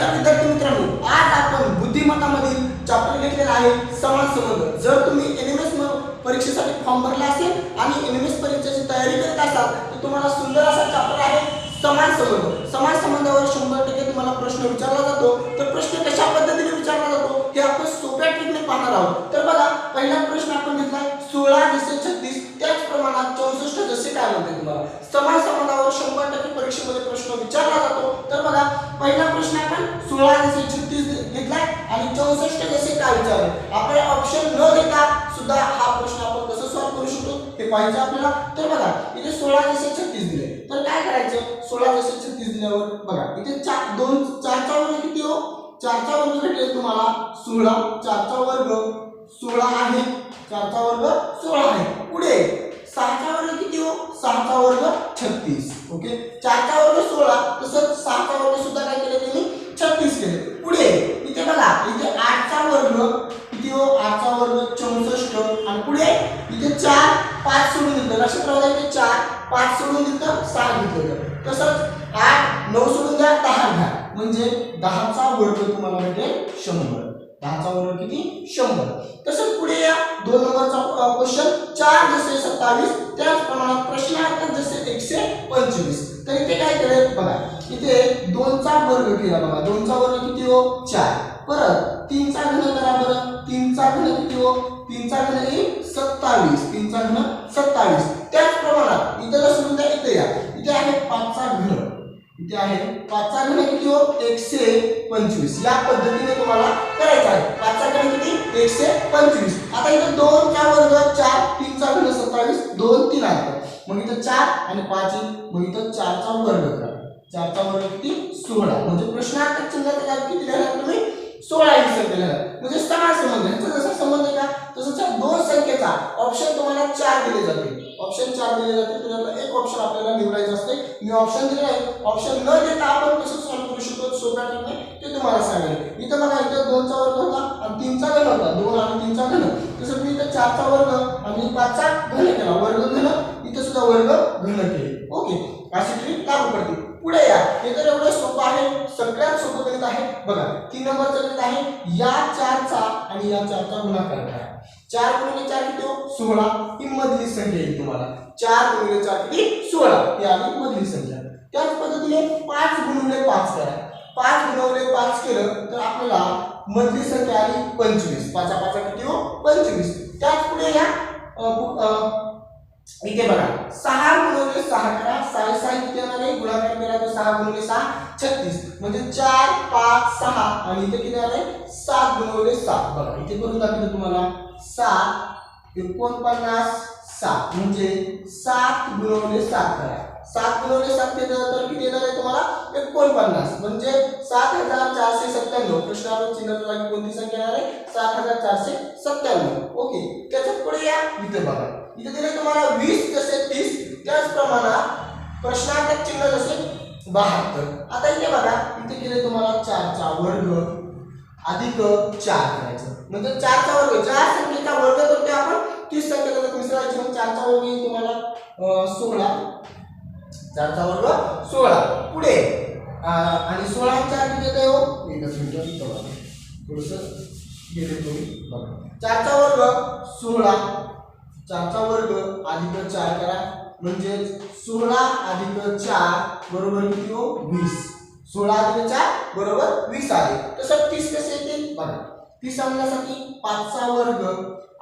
नमस्कार विद्यार्थी मित्रांनो आज आपण बुद्धिमत्तामधील चॅप्टर घेतलेला आहे समाज संबंध. जर तुम्ही एनएमएस परीक्षेसाठी फॉर्म भरला असेल आणि एनएमएस परीक्षेची तयारी करत असाल तर तुम्हाला सुंदर असा चॅप्टर आहे समाज संबंध. समाज संबंधावर शंभर टक्के तुम्हाला प्रश्न विचारला जातो. तर प्रश्न कशा पद्धतीने विचारला जातो हे आपण सोप्या ट्रिकने पाहणार आहोत. तर बघा पहिला प्रश्न आपण घेतला सोळा जसे छत्तीस त्याच प्रमाणात चौसष्ट जसे काय म्हणते तुम्हाला? समाज संबंध शंभर टक्के परीक्षेमध्ये प्रश्न विचारला जातो. तर बघा पहिला प्रश्न आपण सोळा जसे छत्तीस घेतलाय आणि चौसष्ट जसे काय विचारले आपल्याला ऑप्शन न देता सुद्धा हा प्रश्न आपण कसं सॉल्व्ह करू शकतो? हे पाहिजे आपल्याला. तर बघा इथे सोळा जसे छत्तीस दिले. तर काय करायचं? सोळा जसे छत्तीस दिल्यावर बघा इथे चार दोन चारचा वर्ग किती हो? चारचा वर्ग भेटेल तुम्हाला सोळा. चारचा वर्ग सोळा आहे. चारचा वर्ग सोळा आहे. पुढे सहाचा वर्ग किती हो? सहाचा वर्ग छत्तीस. ओके चारचा वर्ग सोळा तसंच सहाचा वर्ग सुद्धा काय केलं त्यांनी? छत्तीस केले. पुढे इथे बघा इथे आठचा वर्ग किती हो आठचा वर्ग चौसष्ट आणि पुढे इथे चार पाच सोडून दिलं. लक्षात राहू द्या इथे चार पाच सोडून दिलं सहा घेतलेलं तसंच आठ नऊ सोडून द्या दहा घ्या. म्हणजे दहाचा वर्ग तुम्हाला भेटेल शंभर. दहाचा वर्ग किती? शंभर. तसंच पुढे या दोन नंबरचा क्वेश्चन चार जसे सत्तावीस त्याच प्रमाणात प्रश्नार्थ जसे एकशे पंचवीस. तर इथे काय करेल बघा इथे दोनचा वर्ग केला बघा. दोनचा वर्ग किती हो? चार. परत तीनचा घन करा बरं. तीनचा घन किती हो? तीनचा घन येईल सत्तावीस. तीनचा घन सत्तावीस. त्याच प्रमाणात इथे जर द्या इथे या. इथे आहे पाचचा घन. इथे आहे पाचचा घन किती हो? एकशे पंचवीस. या पद्धतीने तुम्हाला करायचं आहे. पाचचा घन किती? एकशे पंचवीस. आता इथे दोनचा वर्ग चार दोन तीन आहेत. मग इथं चार आणि पाच येईल मग इथं चारचा वर्ग करा. चारचा वर्ग किती? सोळा. म्हणजे प्रश्नार्थ चिन्हाचा जाग किती लिहिणार तुम्ही? सोळा ही संख्या म्हणजे सहा संबंध यांचा जसा संबंध का? तसं दोन संख्येचा ऑप्शन तुम्हाला चार दिले जाते ऑप्शन चार दिले जाते त्याच्यातला एक ऑप्शन आपल्याला निवडायचं असते. मी ऑप्शन दिले आहे. ऑप्शन न देता आपण कसं सॉल्व्ह करू शकतो? सोप्या टाकणे ते तुम्हाला सांगेल. इथं बघा इथं दोनचा वर्ग होता आणि तीनचा घन होता. दोन आणि तीनचा घन. तसं मी इथं चारचा वर्ग आणि पाचचा घन केला. वर्ग घन. इथं सुद्धा वर्ग घन केले. ओके. अशी ट्रिक लागू पडते. पुढे या. हे तर एवढं सोपं आहे. सगळ्यात सोपं गणित आहे. बघा तीन नंबरचं गणित आहे. या चारचा आणि या चारचा गुणाकार करा. चार गुणिले चार किती हो? सोळा. ही मधली संख्या येईल तुम्हाला. चार गुणिले चार किती? सोळा. ही आली मधली संख्या. त्याच पद्धतीने पाच गुणिले पाच करा. पाच गुणवले पाच केलं तर आपल्याला मधली संख्या आली पंचवीस. पाचा पाचा किती हो? पंचवीस. त्याच पुढे या इथे बघा. सहा गुणवले सहा करा. साडे सहा किती येणार आहे? गुणाकार केला तर सहा गुणवले सहा छत्तीस. म्हणजे चार पाच सहा. आणि इथे किती आले सात गुणवले सात. बघा इथे करून दाखवलं तुम्हाला? सात. एकोणपन्नास सात. म्हणजे सात गुणवले सात करा. सात गुणवले सात केलं तर किती येणार आहे तुम्हाला? एकोणपन्नास. म्हणजे सात हजार चारशे सत्त्याण्णव. प्रश्नावर चिन्हाच्या जागी कोणती संख्या येणार आहे? सात हजार चारशे सत्त्याण्णव. ओके. त्याच्यात पुढे या. इथे बघा. इथे दिले तुम्हाला वीस जसे तीस. त्याच प्रमाणात प्रश्नार्थक चिन्ह जसे बहात्तर. आता इथे बघा. इथे केले तुम्हाला चारचा वर्ग. अधिक चार करायचं. म्हणजे चारचा वर्ग. चार संख्येचा वर्ग करतोय आपण. तीस संख्या मिसळायची मग चारचा वर्ग येईल तुम्हाला सोळा. चारचा वर्ग सोळा. पुढे आणि सोळा चार किती येते हो एकच मिनिट थोडंसं गेले तुम्ही बघा. चारचा वर्ग सोळा. चारचा वर्ग अधिक चार करा. म्हणजे सोळा अधिक चार बरोबर किती हो? वीस. सोळा अधिक चार बरोबर वीस आले तसं तीस कसे येतील? बघा. तीस आणण्यासाठी पाचचा वर्ग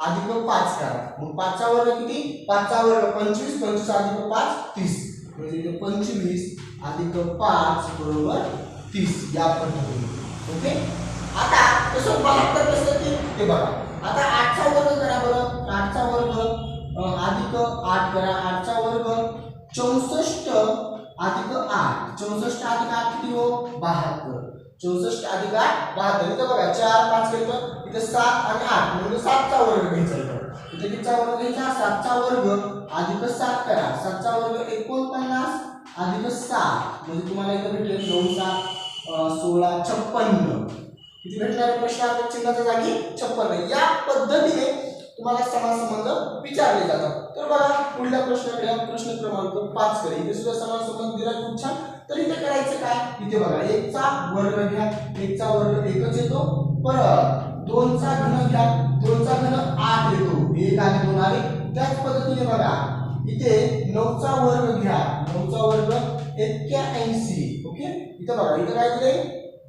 अधिक पाच करा. मग पाचचा वर्ग किती? पाचचा वर्ग पंचवीस पंचवीस अधिक पाच तीस. म्हणजे इथे पंचवीस अधिक पाच बरोबर तीस. या पद्धतीने ओके? आता तसं बहात्तर कसं ते बघा. आता आठचा वर्ग करा बरं. आठचा वर्ग अधिक आठ करा. आठचा वर्ग चौसष्ट अधिक आठ. चौसष्ट अधिक आठ किती हो? बहात्तर. चौसष्ट अधिक आठ बहात्तर. इथं बघा चार पाच केलं इथं सात आणि आठ. म्हणजे सातचा वर्ग घ्यायचा इथं कितीचा वर्ग घ्यायचा? सातचा वर्ग अधिक सात करा. सातचा वर्ग एकोणपन्नास अधिक सात. म्हणजे तुम्हाला इथं भेटेल नऊ सात सोळा छप्पन्न. किती भेटणार प्रश्न चिन्हाच्या जागी छप्पन्न. या पद्धतीने तुम्हाला समाजसंबंध विचारले जातात. तर बघा पुढल्या प्रश्नाकडे प्रश्न क्रमांक पाच कडे इथे सुद्धा समाजसंबंध दिला खूप छान. तर इथे करायचं काय? इथे बघा एकचा वर्ग घ्या. एकचा वर्ग एकच येतो. परत दोनचा घन घ्या. दोनचा घन आठ येतो. एक आणि दोन आले त्याच पद्धतीने बघा. इथे नऊचा वर्ग घ्या. नऊचा वर्ग एक्क्याऐंशी. ओके? इथं बघा इथं काय दिलंय?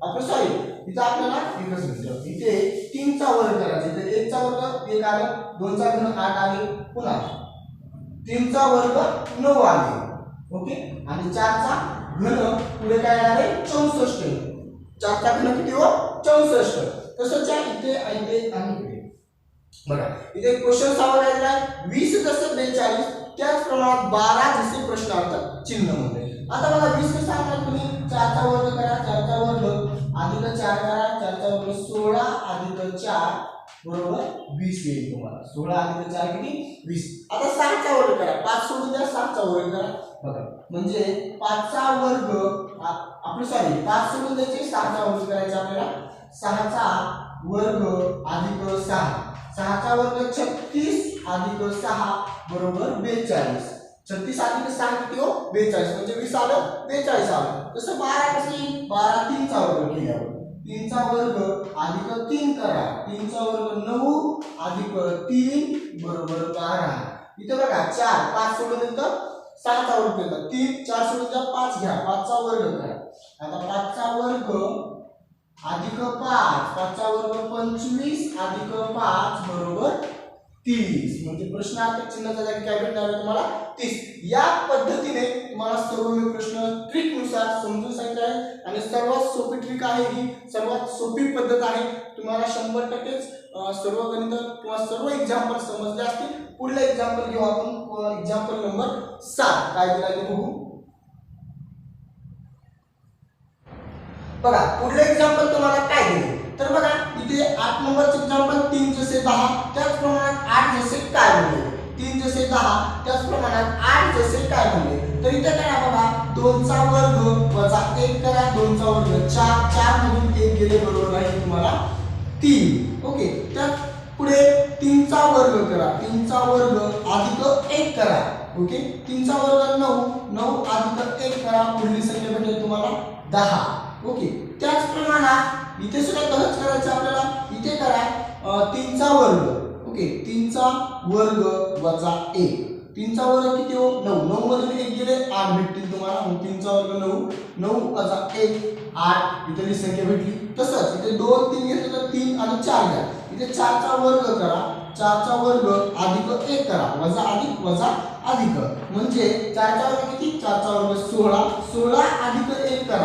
आपलं सॉरी इथं आपल्याला एकच दिसलं. इथे तीनचा वर्ग करायचा इथे एकचा वर्ग एक आलं दोनचा घन आठ आले पुन्हा. तीनचा वर्ग नऊ आले. ओके? आणि चारचा घन पुढे काय येणार आहे चौसष्ट. चारचा घन किती हो? चौसष्ट. तसंच इथे आणि आणि इथे बघा इथे क्वेश्चन सांगायला आहे वीस जसं बेचाळीस त्याच प्रमाणात बारा जसे प्रश्नार्थ चिन्हमध्ये आता बघा वीस कसं आणणार तुम्ही? चारचा वर्ग करा चारचा वर्ग. अधिक चार करा चारचा वर्ग सोळा अधिक चार बरोबर वीस येईल तुम्हाला. सोळा अधिक चार किती? वीस. आता सहाचा वर्ग करा. पाच सोडून द्या सहाचा वर्ग करा. बघा म्हणजे पाचचा वर्ग आपलं सॉरी पाच सोडून द्यायचे सहाचा वर्ग करायचा आपल्याला. सहाचा वर्ग अधिक सहा. सहाचा वर्ग छत्तीस अधिक सहा बरोबर बेचाळीस. छत्तीस अधिक सहा किती हो? बेचाळीस. म्हणजे वीस आलं बेचाळीस आलं. तसं बारा कसं येईल बारा तीनचा वर्ग केल्यावर तीनचा वर्ग अधिक तीन करा. तीनचा वर्ग नऊ अधिक तीन बरोबर बारा. इथं बघा चार पाच सोडून नंतर सहाचा वर्ग येतात तीन चार सोडून पाच घ्या. पाचचा वर्ग करा. आता पाचचा वर्ग अधिक पाच पाचचा वर्ग पंचवीस अधिक पाच बरोबर तीस. म्हणजे प्रश्नार्थक चिन्हाच्या जागी काय भेटणार आहे तुम्हाला? तीस. या पद्धतीने तुम्हाला सर्व मी प्रश्न ट्रिकनुसार समजून सांगितलं आहे. आणि सर्वात सोपी ट्रिक आहे ही. सर्वात सोपी पद्धत आहे. तुम्हाला शंभर टक्केच सर्व गणित किंवा सर्व एक्झाम्पल समजले असतील. पुढलं एक्झाम्पल घेऊ आपण. एक्झाम्पल नंबर सात. काय दिला ते बघू. बघा पुढलं एक्झाम्पल तुम्हाला काय दिले तर बघा इथे आठ नंबरचं एक्झाम्पल तीन जसे दहा त्याच प्रमाणात आठ जसे काय म्हणले तीन जसे दहा त्याच प्रमाणात आठ जसे काय म्हणले तर इथे करा बघा दोनचा वर्ग वजा एक करा दोनचा वर्ग चार चार मधून एक गेले बरोबर आहे तुम्हाला तीन. ओके तर पुढे तीनचा वर्ग करा तीनचा वर्ग अधिक एक करा. ओके तीनचा वर्ग नऊ नऊ अधिक एक करा पुढली संख्या भेटेल तुम्हाला दहा. ओके त्याच प्रमाणात इथे सुद्धा तसंच करायचं आपल्याला. इथे करा तीनचा वर्ग. ओके तीनचा वर्ग वजा एक. तीनचा वर्ग किती हो? नऊ. नऊ मधून एक गेले आठ भेटतील तुम्हाला. मग तीनचा वर्ग नऊ. नऊ वजा एक आठ. इथे जी संख्या भेटली तसंच. इथे दोन तीन घेतलं तर तीन आणि चार घ्या. इथे चारचा वर्ग करा. चारचा वर्ग अधिक एक करा. वजा अधिक वजा अधिक. म्हणजे चारचा वर्ग किती? चारचा वर्ग सोळा. सोळा अधिक एक करा.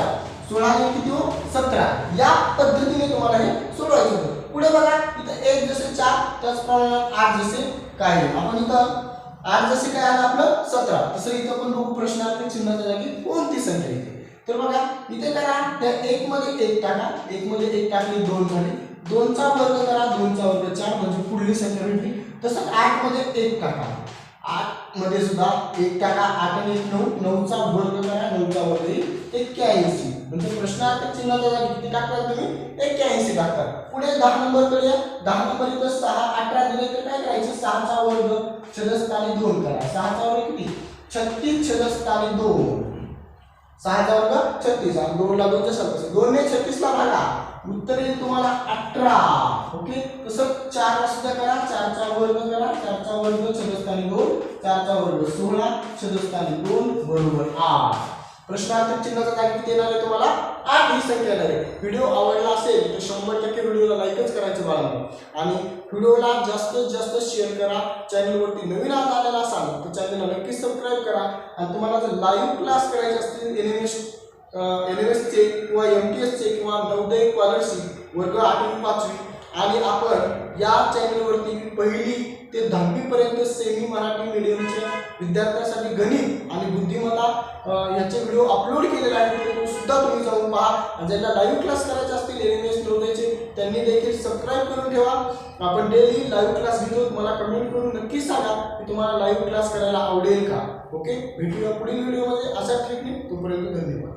सोळा आणि किती हो? सतरा. या पद्धतीने तुम्हाला हे सोडवायचं होतं. पुढे बघा इथं एक जसे चार त्याचप्रमाणे आठ जसे काय आपण इथं आठ जसे काय आलं आपलं? सतरा. तसं इथं पण बघू प्रश्नार्थी चिन्हाच्या जागी कोणती संख्या येते तर बघा इथे करा त्या एक मध्ये एक टाका. एक मध्ये एक टाकली दोन झाले. दोनचा वर्ग करा दोनचा वर्ग चार म्हणजे पुढली संख्या भेटली. तसंच आठमध्ये एक टाका. आठमध्ये सुद्धा एक टाका आठ आणि एक नऊ नऊचा वर्ग करा नऊचा वर्ग येईल एक्क्याऐंशी. म्हणजे प्रश्नार्थ चिन्हाच्या जागी किती टाकतात तुम्ही? एक्क्याऐंशी टाकतात. पुढे दहा नंबरकडे या. दहा नंबर इथं सहा अठरा दिले तर काय करायचं? सहाचा वर्ग छदस्थानी दोन करा. सहाचा वर्ग किती? छत्तीस छदस्थानी दोन. सहाचा वर्ग छत्तीस. आणि दोनला दोनच्या सत्तास दोन हे छत्तीसला भागा. उत्तर येईल तुम्हाला अठरा ओके? तसं चार सुद्धा करा चारचा वर्ग करा चारचा वर्ग छदस्थानी दोन चारचा वर्ग सोळा छदस्थानी दोन बरोबर आठ. प्रश्नार्थ चिन्हाचा जागी किती येणार आहे तुम्हाला? आठ ही संख्या येणार आहे. व्हिडिओ आवडला असेल तर शंभर टक्के व्हिडिओला लाईकच करायचं बाळांनो आणि व्हिडिओला जास्तीत जास्त शेअर करा. चॅनलवरती नवीन आज आलेला असाल तर चॅनलला नक्कीच सबस्क्राईब करा. आणि तुम्हाला जर लाईव्ह क्लास करायचे असतील एस एन एम एसचे किंवा एम टी एस किंवा स्कॉलरशिप वर्ग आठवी पाचवी. आणि आपण या चॅनलवरती पहिली ते दहावीपर्यंत सेमी मराठी मीडियमच्या विद्यार्थ्यांसाठी गणित आणि बुद्धिमत्ता याचे व्हिडिओ अपलोड केलेले आहेत. तो सुद्धा तुम्ही जाऊन पहा. आणि ज्यांना लाईव्ह क्लास करायचे असतील एन एम एस नवोदयचे त्यांनी देखील सबस्क्राईब करून ठेवा. आपण डेली लाईव्ह क्लास घेतो. मला कमेंट करून नक्की सांगा की तुम्हाला लाईव्ह क्लास करायला आवडेल का? ओके भेटूया पुढील व्हिडिओमध्ये अशा ट्रिकने तोपर्यंत धन्यवाद.